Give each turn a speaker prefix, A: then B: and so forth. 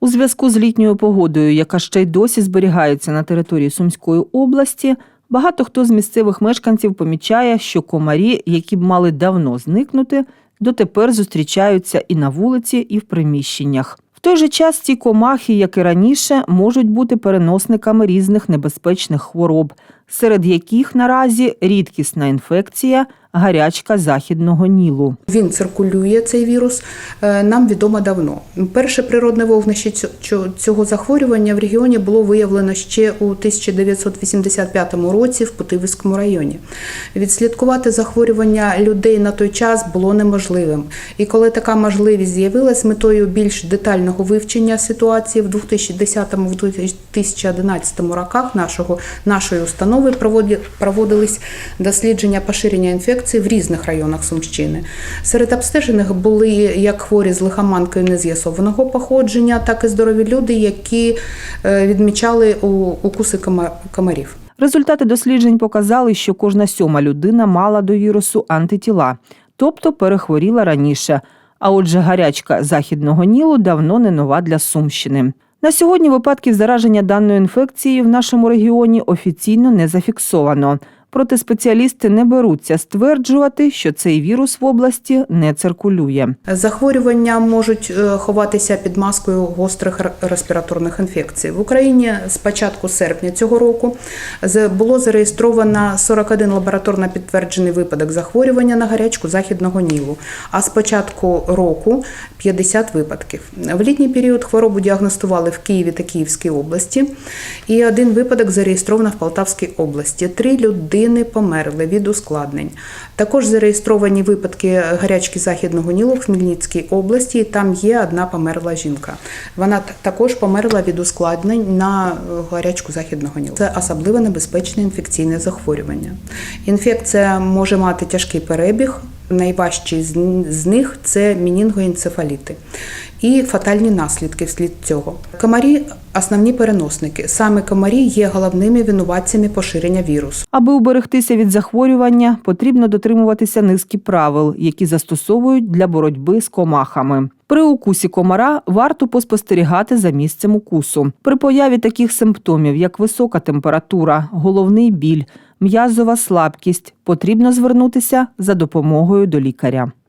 A: У зв'язку з літньою погодою, яка ще й досі зберігається на території Сумської області, багато хто з місцевих мешканців помічає, що комарі, які б мали давно зникнути, дотепер зустрічаються і на вулиці, і в приміщеннях. В той же час ці комахи, як і раніше, можуть бути переносниками різних небезпечних хвороб, серед яких наразі рідкісна інфекція гарячка західного нілу.
B: Він циркулює цей вірус. е, Нам відомо давно. Перше природне вогнище цьо- цьо- цього захворювання в регіоні було виявлено ще у 1985 році в Путивському районі. Відслідкувати захворювання людей на той час було неможливим. І коли така можливість з'явилась метою більш детального вивчення ситуації в 2010-2011 роках нашого нашої установи проводились дослідження поширення інфекції в різних районах Сумщини. Серед обстежених були як хворі з лихоманкою нез'ясованого походження, так і здорові люди, які е, відмічали укуси кома- комарів.
A: Результати досліджень показали, що кожна сьома людина мала до вірусу антитіла, тобто перехворіла раніше. А отже, гарячка західного нілу давно не нова для Сумщини. На сьогодні випадків зараження даною інфекцією в нашому регіоні офіційно не зафіксовано. Проте спеціалісти не беруться стверджувати, що цей вірус в області не циркулює.
B: Захворювання можуть е, ховатися під маскою гострих респіраторних інфекцій. В Україні з початку серпня цього року було зареєстровано 41 лабораторно підтверджений випадок захворювання на гарячку західного нілу, а з початку року 50 випадків. В літній період хворобу діагностували в Києві та Київській області, і один випадок зареєстровано в Полтавській області. Три людини померли від ускладнень. Також зареєстровані випадки гарячки західного нілу в Хмельницькій області. Там є одна померла жінка. Вона також померла від ускладнень на е, гарячку західного нілу. Це особливо небезпечне інфекційне захворювання. Інфекція може мати тяжкий перебіг. Найважчі з них це мінінгоенцефаліти і фатальні наслідки вслід цього. Комарі основні переносники. Саме комарі є головними винуватцями поширення вірусу.
A: Аби уберегтися від захворювання, потрібно дотримуватися низки правил, які застосовують для боротьби з комахами. При укусі комара варто поспостерігати за місцем укусу. При появі таких симптомів, як висока температура, головний біль, м'язова слабкість, потрібно звернутися за допомогою до лікаря.